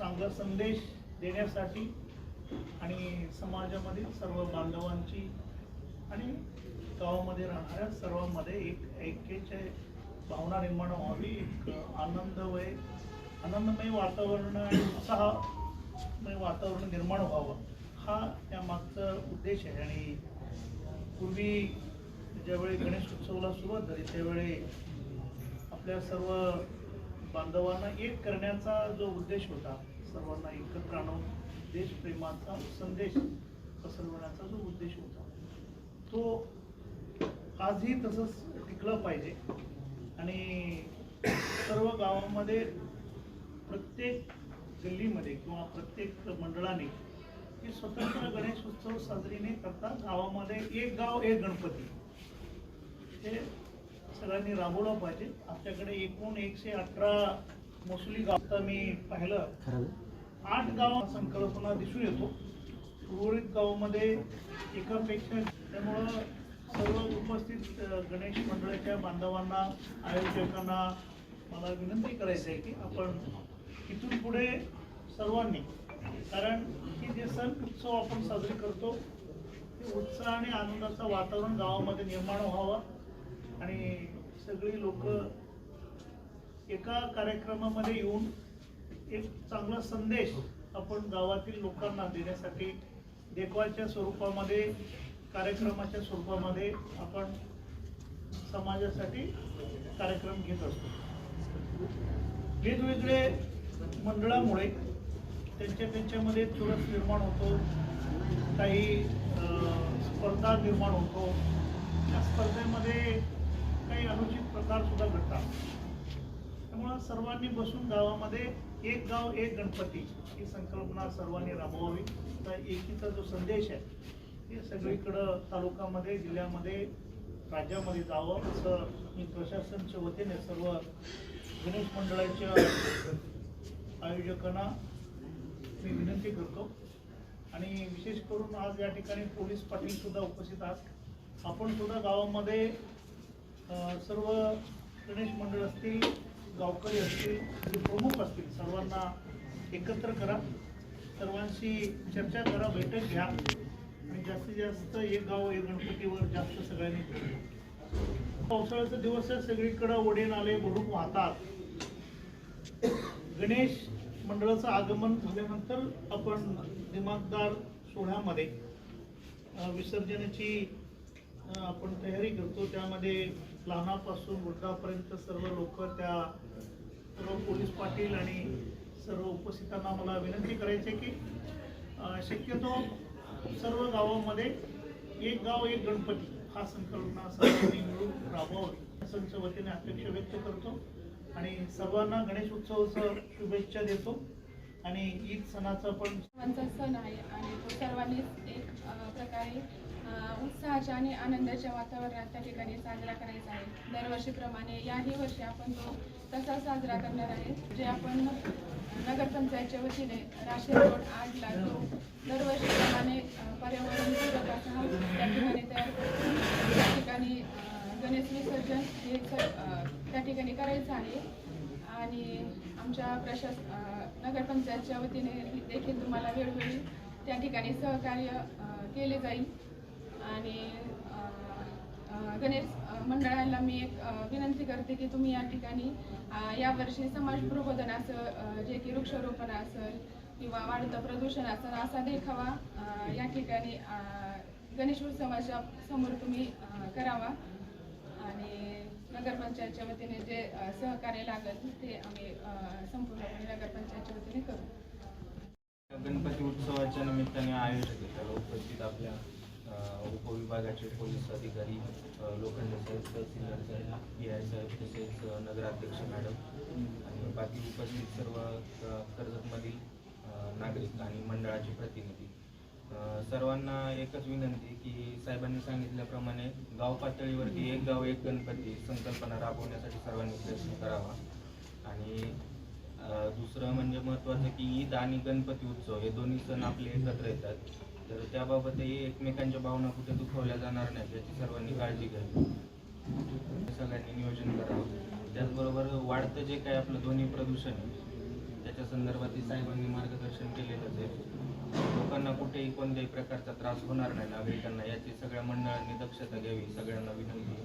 चांगला संदेश देण्यासाठी आणि समाजामधील सर्व बांधवांची आणि गावामध्ये राहणाऱ्या सर्वांमध्ये एक ऐक्याची भावना निर्माण व्हावी एक आनंदमय आनंदमय वातावरण आणि उत्साहमय वातावरण निर्माण व्हावं. हा त्या मागचा उद्देश आहे. आणि पूर्वी ज्यावेळी गणेश उत्सवाला सुरुवात झाली त्यावेळी आपल्या सर्व बांधवांना एक करण्याचा जो उद्देश होता सर्वांना एकत्र आणून देशप्रेमाचा संदेश पसरवण्याचा जो उद्देश होता तो आजही तसंच टिकलं पाहिजे. आणि सर्व गावामध्ये प्रत्येक गल्लीमध्ये किंवा प्रत्येक मंडळाने हे स्वतंत्र गणेश उत्सव साजरी नाही करता गावामध्ये एक गाव एक गणपती. हे सगळ्यांनी राबवलं पाहिजे. आपल्याकडे एकूण एकशे अठरा मोसली गाव मी पाहिलं. आठ गाव संकल्पना दिसून येतो. उर्वरित गावामध्ये एकापेक्षा त्यामुळं सर्व उपस्थित गणेश मंडळाच्या बांधवांना आयोजकांना मला विनंती करायची आहे की आपण इथून पुढे सर्वांनी कारण की जे सण उत्सव आपण साजरे करतो ते उत्साह आणि आनंदाचं वातावरण गावामध्ये निर्माण व्हावं आणि सगळी लोक एका कार्यक्रमामध्ये येऊन एक चांगला संदेश आपण गावातील लोकांना देण्यासाठी देखवाच्या स्वरूपामध्ये कार्यक्रमाच्या स्वरूपामध्ये आपण समाजासाठी कार्यक्रम घेत असतो. वेगवेगळे मंडळामुळे त्यांच्या त्यांच्यामध्ये चुरस निर्माण होतो काही स्पर्धा निर्माण होतो. त्या स्पर्धेमध्ये काही अनुचित प्रकार सुद्धा घडतात. सर्वांनी बसून गावामध्ये एक गाव एक गणपती ही संकल्पना सर्वांनी राबवावी. तर एकीचा जो संदेश आहे हे सगळीकडं तालुक्यामध्ये जिल्ह्यामध्ये राज्यामध्ये जावं असं मी प्रशासनच्या वतीने सर्व गणेश मंडळाच्या आयोजकांना मी विनंती करतो. आणि विशेष करून आज या ठिकाणी पोलीस पाटील सुद्धा उपस्थित आहात. आपण सुद्धा गावामध्ये सर्व गणेश मंडळ असतील गावकरी असतील प्रमुख असतील सर्वांना एकत्र करा. सर्वांशी चर्चा करा बैठक घ्या. आणि जास्तीत जास्त एक गाव एक गणपतीवर जास्त सगळ्यांनी बोला. पावसाळ्याचा दिवस आहे सगळीकडं ओढे नाले भरून वाहतात. गणेश मंडळाचं आगमन झाल्यानंतर आपण दिमागदार सोहळ्यामध्ये विसर्जनाची आपण तयारी करतो. त्यामध्ये लहानापासून वृद्धापर्यंत सर्व लोक त्या सर्व पोलीस पाटील आणि सर्व उपस्थितांना मला विनंती करायची आहे की शक्यतो सर्व गावामध्ये एक गाव एक गणपती हा संकल्पना सर्वांनी मिळून राबवावी. असंच्या वतीने अपेक्षा व्यक्त करतो आणि सर्वांना गणेश उत्सवाचं शुभेच्छा देतो आणि ईद सणाचा पण सर्वांचा सण आहे आणि तो सर्वांनीच एक प्रकारे उत्साहाच्या आणि आनंदाच्या वातावरणात त्या ठिकाणी साजरा करायचा आहे. दरवर्षीप्रमाणे याही वर्षी आपण तो तसा साजरा करणार आहे जे आपण नगरपंचायतच्या वतीने राशीर रोड आठला तो दरवर्षीप्रमाणे पर्यावरण पर्यावरणपूरक असा त्या ठिकाणी तयार करतो त्या ठिकाणी गणेश विसर्जन हे त्या ठिकाणी करायचं आहे. आणि आमच्या प्रशास नगरपंचायतच्या वतीने देखील तुम्हाला वेळोवेळी त्या ठिकाणी सहकार्य केले जाईल. आणि गणेश मंडळाला मी एक विनंती करते की तुम्ही या ठिकाणी यावर्षी समाज प्रबोधन असं जे की वृक्षारोपण असेल किंवा वाढतं प्रदूषण असेल असा देखावा या ठिकाणी गणेश उत्सवाच्या समोर तुम्ही करावा. आणि नगरपंचायतच्या वतीने जे सहकार्य लागेल ते आम्ही संपूर्णपणे नगरपंचायतच्या वतीने करू. गणपती उत्सवाच्या निमित्ताने आयोजित उपस्थित आपल्या उपविभागाचे पोलीस अधिकारी लोखंड लोखंडे साहेब तहसीलदार साहेब पी आय साहेब तसेच नगराध्यक्ष मॅडम आणि बाकी उपस्थित सर्व कर्जतमधील नागरिक आणि मंडळाचे प्रतिनिधी. सर्वांना एकच विनंती की साहेबांनी सांगितल्याप्रमाणे गाव पातळीवरती एक गाव एक गणपती संकल्पना राबवण्यासाठी सर्वांनी प्रयत्न करावा. आणि दुसरं म्हणजे महत्त्वाचं की ईद आणि गणपती उत्सव हे दोन्ही सण आपले एकत्र येतात. तर त्याबाबतही एकमेकांच्या भावना कुठे दुखवल्या जाणार नाहीत याची सर्वांनी काळजी घ्यावी. सगळ्यांनी नियोजन करावं. त्याचबरोबर वाढतं जे काय आपलं ध्वनी प्रदूषण त्याच्या संदर्भातही साहेबांनी मार्गदर्शन केलेलंच आहे. लोकांना कुठेही कोणत्याही प्रकारचा त्रास होणार नाही नागरिकांना याची सगळ्या मंडळांनी दक्षता घ्यावी. सगळ्यांना विनंती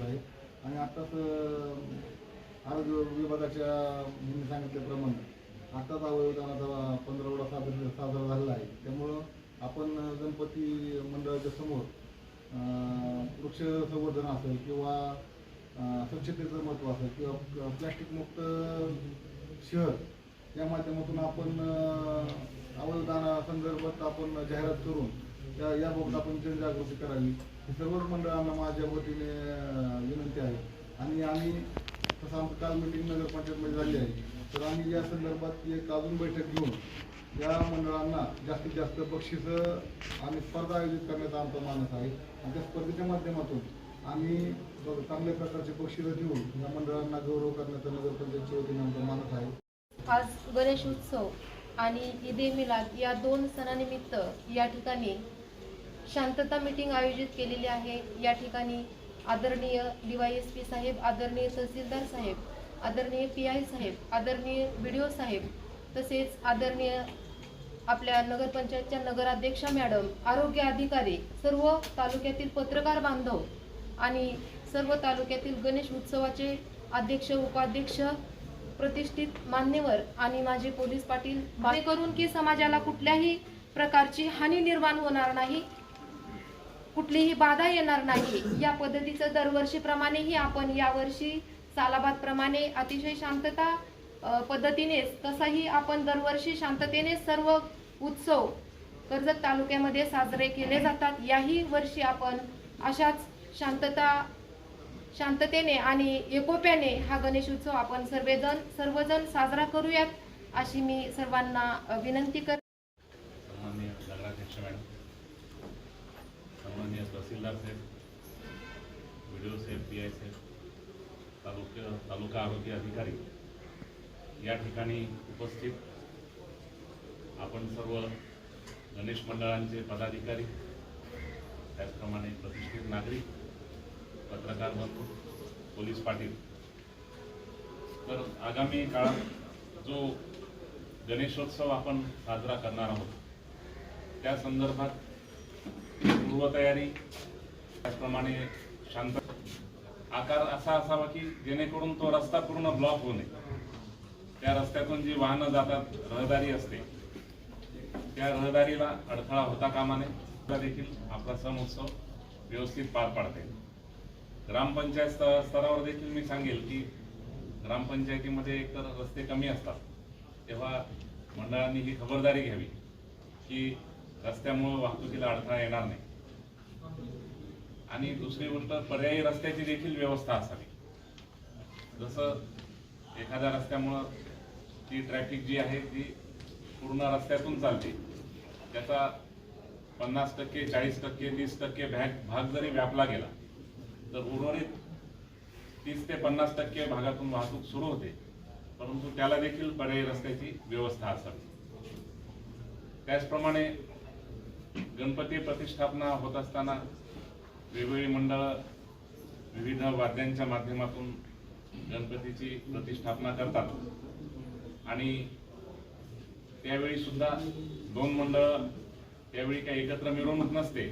आहे. आणि आताच आरोग्य विभागाच्या सांगितल्याप्रमाणे आताच अवयवदानाचा पंधरावडा साजरा साजरा झालेला आहे. त्यामुळं आपण गणपती मंडळाच्या समोर वृक्ष संवर्धन असेल किंवा स्वच्छतेचं महत्त्व असेल किंवा प्लॅस्टिकमुक्त शहर या माध्यमातून आपण अं, संदर्भात आपण जाहिरात करून या याबाबत आपण जनजागृती करावी. हे सर्वच मंडळांना माझ्या वतीने विनंती आहे. आणि आम्ही तसं आमचं काल मिटिंग नगरपंचायतमध्ये झाली आहे. तर आम्ही या संदर्भात एक अजून बैठक घेऊन या मंडळांना जास्तीत जास्त बक्षिसं आणि स्पर्धा आयोजित करण्याचा आमचा मानस आहे. आणि त्या स्पर्धेच्या माध्यमातून आम्ही चांगल्या प्रकारचे बक्षिसं देऊन या मंडळांना गौरव करण्याचा नगरपंचायतच्या वतीने आमचा मानस आहे. आज गणेश उत्सव आणि ईद ए मिलाद या दोन सणानिमित्त या ठिकाणी शांतता मीटिंग आयोजित केलेली आहे. या ठिकाणी आदरणीय डी वाय एस पी साहेब आदरणीय तहसीलदार साहेब आदरणीय पी आय साहेब आदरणीय बी डी ओ साहेब तसेच आदरणीय आपल्या नगरपंचायतच्या नगराध्यक्षा मॅडम आरोग्य अधिकारी सर्व तालुक्यातील पत्रकार बांधव आणि सर्व तालुक्यातील गणेश उत्सवाचे अध्यक्ष उपाध्यक्ष प्रतिष्ठित मान्यवर आणि माझे पोलीस पाटील करून की समाजाला कुठल्याही प्रकारची हानी निर्माण होणार नाही कुठलीही बाधा येणार नाही या पद्धतीचं दरवर्षीप्रमाणेही आपण यावर्षी सालाबाद प्रमाणे अतिशय शांतता पद्धतीनेच तसाही आपण दरवर्षी शांततेने सर्व उत्सव कर्जत तालुक्यामध्ये साजरे केले जातात. याही वर्षी आपण अशाच शांतता शांततेने आणि एकोप्याने हा गणेश उत्सव आपण सर्वजण सर्वजण साजरा करूयात अशी मी सर्वांना विनंती कर तहसीलदार साहेब व्हिडिओ साहेब पी आय साहेब तालुक्य तालुका आरोग्य अधिकारी. या ठिकाणी उपस्थित आपण सर्व गणेश मंडळांचे पदाधिकारी त्याचप्रमाणे प्रतिष्ठित नागरिक पत्रकार बंधू पोलीस पाटील. तर आगामी काळात जो गणेशोत्सव आपण साजरा करणार आहोत त्या संदर्भात पूर्वतयारी त्याचप्रमाणे शांत आकार असा असावा की जेणेकरून तो रस्ता पूर्ण ब्लॉक होऊ नये. त्या रस्त्यातून जी वाहनं जातात रहदारी असते त्या रहदारीला अडथळा होता कामा नये देखील आपला सण उत्सव व्यवस्थित पार पाडता येईल. ग्रामपंचायत स्तरावर देखील मी सांगेल की ग्रामपंचायतीमध्ये एकतर रस्ते कमी असतात. तेव्हा मंडळांनी ही खबरदारी घ्यावी की रस्त्यामुळं वाहतुकीला अडथळा येणार नाही. आणि दुसरी गोष्ट पर्यायी रस्त्याची देखील व्यवस्था असावी. जसं एखाद्या रस्त्यामुळं ती ट्रॅफिक जी आहे ती पूर्ण रस्त्यातून चालते. त्याचा पन्नास टक्के चाळीस टक्के तीस टक्के भाग भाग जरी व्यापला गेला तर उर्वरित तीस ते पन्नास टक्के भागातून वाहतूक सुरू होते. परंतु त्याला देखील पर्यायी रस्त्याची व्यवस्था असावी. त्याचप्रमाणे गणपती प्रतिष्ठापना होत असताना वेगवेगळी मंडळं विविध वाद्यांच्या माध्यमातून गणपतीची प्रतिष्ठापना करतात. आणि त्यावेळी सुद्धा दोन मंडळ त्यावेळी काही एकत्र मिरवणूक नसते.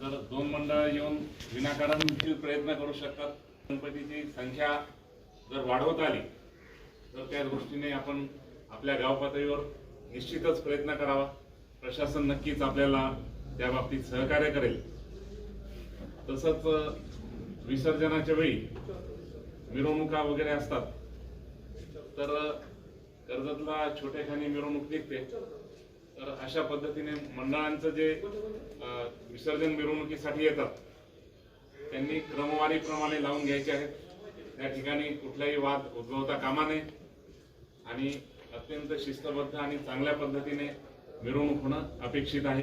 तर दोन मंडळ येऊन विनाकारण प्रयत्न करू शकतात. गणपतीची संख्या जर वाढवत आली तर त्या दृष्टीने आपण आपल्या गाव पातळीवर निश्चितच प्रयत्न करावा. प्रशासन नक्कीच आपल्याला त्या बाबतीत सहकार्य करेल. तसंच विसर्जनाच्या वेळी मिरवणुका वगैरे असतात. तर कर्जतला छोट्याखानी मिरवणूक निघते. तर अशा पद्धतीने मंडळांचं जे विसर्जन मिरवणुकीसाठी येतात त्यांनी क्रमवारीप्रमाणे लावून घ्यायचे आहेत. त्या ठिकाणी कुठलाही वाद उद्भवता कामा नये आणि अत्यंत शिस्तबद्ध आणि चांगल्या पद्धतीने मिरवणूक होणं अपेक्षित आहे.